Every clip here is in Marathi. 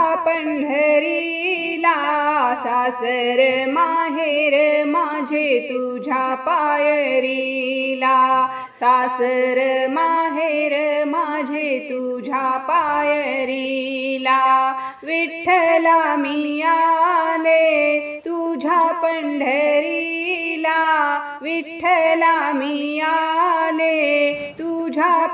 पंढरीला सासर माहेर माझे तुझ्या पायरीला. सासर माहेर माझे तुझ्या पायरीला. विठ्ठला मी आले तुझ्या पंढरीला. विठ्ठला मी आले तुझ्या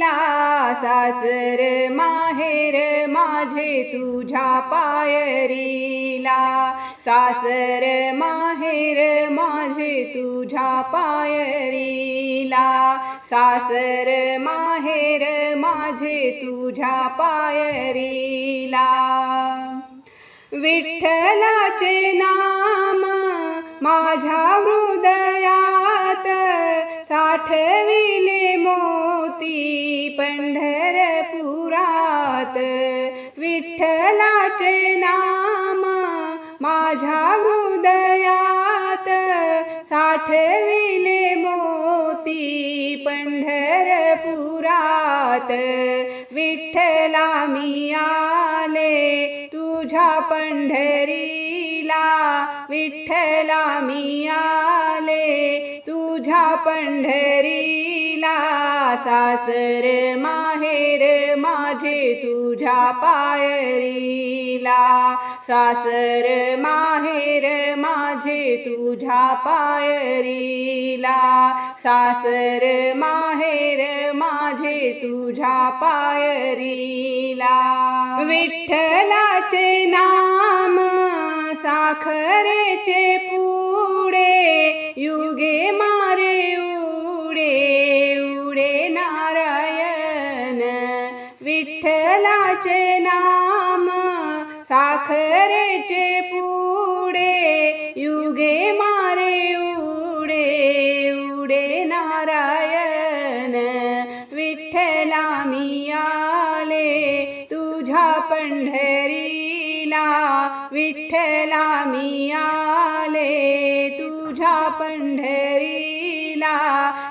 गेला सासर माहेर माझे तुझ्या पायरीला. सासर माहेर माझे तुझ्या पायरीला. सासर माहेर माझे तुझ्या पायरीला. विठ्ठलाचे नाम माझ्या हृदयात साठविले मो विठ्ठलाचे नाम माझ्या हृदयात साठविले मोती पंढरपुरात. विठ्ठला मी आले तुझ्या पंढरीला. विठ्ठला मी आले तुझ्या पंढरीला. सासर माहेर माझे तुझ्या पायरीला. सासर माहेर माझे तुझ्या पायरीला. सासर माहेर माझे तुझ्या पायरीला. विठ्ठलाचे नाम साखरेचे पुढे विठ्ठलाचे नाम साखरेचे पुढे युगे मारे उडे उडे नारायण विठ्ठला मी आले तुझ्या पंढरीला विठ्ठला मी आले तुझ्या पंढरी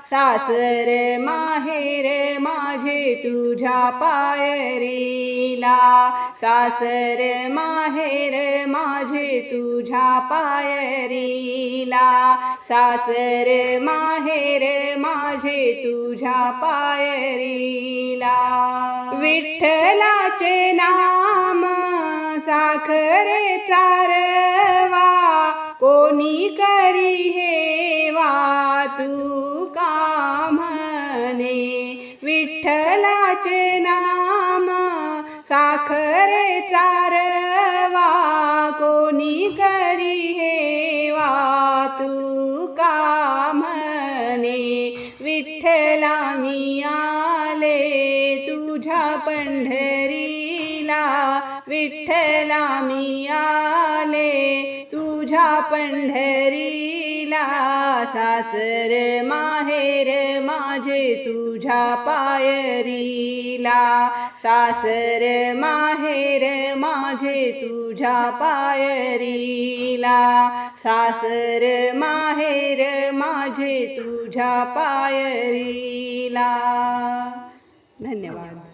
सासर माहेर माझे तुझ्या पायरीला. सासर माहेर माझे तुझ्या पायरीला. सासर माहेर माझे तुझ्या पायरीला. विठ्ठलाचे नाम साखरे चारवा कोणी कर विठ्ठलाचे नाम साखरे चारवा कोणी करी हेवा तू का म्हणे विठ्ठला मी आले तुझ्या पंढरीला. विठ्ठला मी आले तुझ्या पंढरीला सासर माहेर माझे तुझ्या पायरीला. सासर माहेर माझे तुझ्या पायरीला. सासर माहेर माझे तुझ्या पायरीला. धन्यवाद.